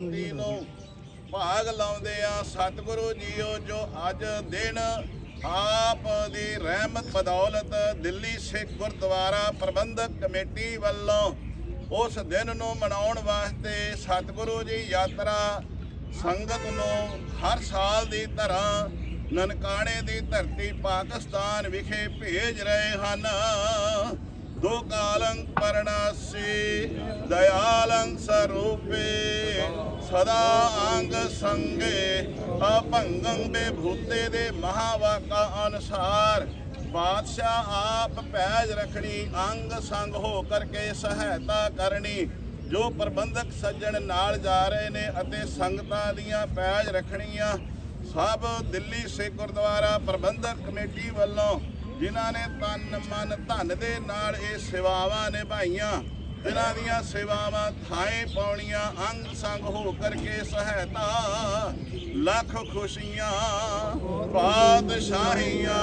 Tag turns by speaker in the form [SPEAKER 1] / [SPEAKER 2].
[SPEAKER 1] ਦੀ ਨੂੰ ਭਾਗ ਲਾਉਂਦੇ ਆ, ਸਤਿਗੁਰੂ ਜੀਓ ਜੋ ਅੱਜ ਦਿਨ ਆਪ ਦੀ ਰਹਿਮਤ ਬਦੌਲਤ ਦਿੱਲੀ ਸਿੱਖ ਗੁਰਦੁਆਰਾ ਪ੍ਰਬੰਧਕ ਕਮੇਟੀ ਵੱਲੋਂ ਉਸ ਦਿਨ ਨੂੰ ਮਨਾਉਣ ਵਾਸਤੇ ਸਤਿਗੁਰੂ ਜੀ ਯਾਤਰਾ ਸੰਗਤ ਨੂੰ ਹਰ ਸਾਲ ਦੀ ਤਰ੍ਹਾਂ ਨਨਕਾਣੇ ਦੀ ਧਰਤੀ ਪਾਕਿਸਤਾਨ ਵਿਖੇ ਭੇਜ ਰਹੇ ਹਨ। ਦੋ ਕਾਲੰ ਪਰਣਾਸੀ ਦਇਆਲੰ ਸਰੂਪੇ ਸਦਾ ਅੰਗ ਸੰਗੇ, ਅਭੰਗੰ ਬੇਭੂਤੇ ਦੇ ਮਹਾਵਾਕਾ ਅਨੁਸਾਰ। ਬਾਦਸ਼ਾਹ ਆਪ ਪੈਜ ਰਖਣੀ, ਅੰਗ ਸੰਗ ਹੋ ਕਰਕੇ ਸਹਾਇਤਾ ਕਰਨੀ। ਜੋ ਪ੍ਰਬੰਧਕ ਸੱਜਣ ਨਾਲ ਜਾ ਰਹੇ ਨੇ ਅਤੇ ਸੰਗਤਾਂ ਦੀਆਂ ਪੈਜ ਰੱਖਣੀਆਂ, ਸਭ ਦਿੱਲੀ ਸਿੱਖ ਗੁਰਦੁਆਰਾ ਪ੍ਰਬੰਧਕ ਕਮੇਟੀ ਵੱਲੋਂ, ਜਿਨ੍ਹਾਂ ਨੇ ਤਨ ਮਨ ਧਨ ਦੇ ਨਾਲ ਇਹ ਸੇਵਾਵਾਂ ਨਿਭਾਈਆਂ। ਇਹਨਾਂ ਦੀਆਂ ਸੇਵਾਵਾਂ ਥਾਏ ਪਾਉਣੀਆਂ ਅੰਗ ਸੰਗ ਹੋ ਕਰਕੇ ਸਹਾਇਤਾ ਲੱਖ ਖੁਸ਼ੀਆਂ ਬਾਦਸ਼ਾਹੀਆਂ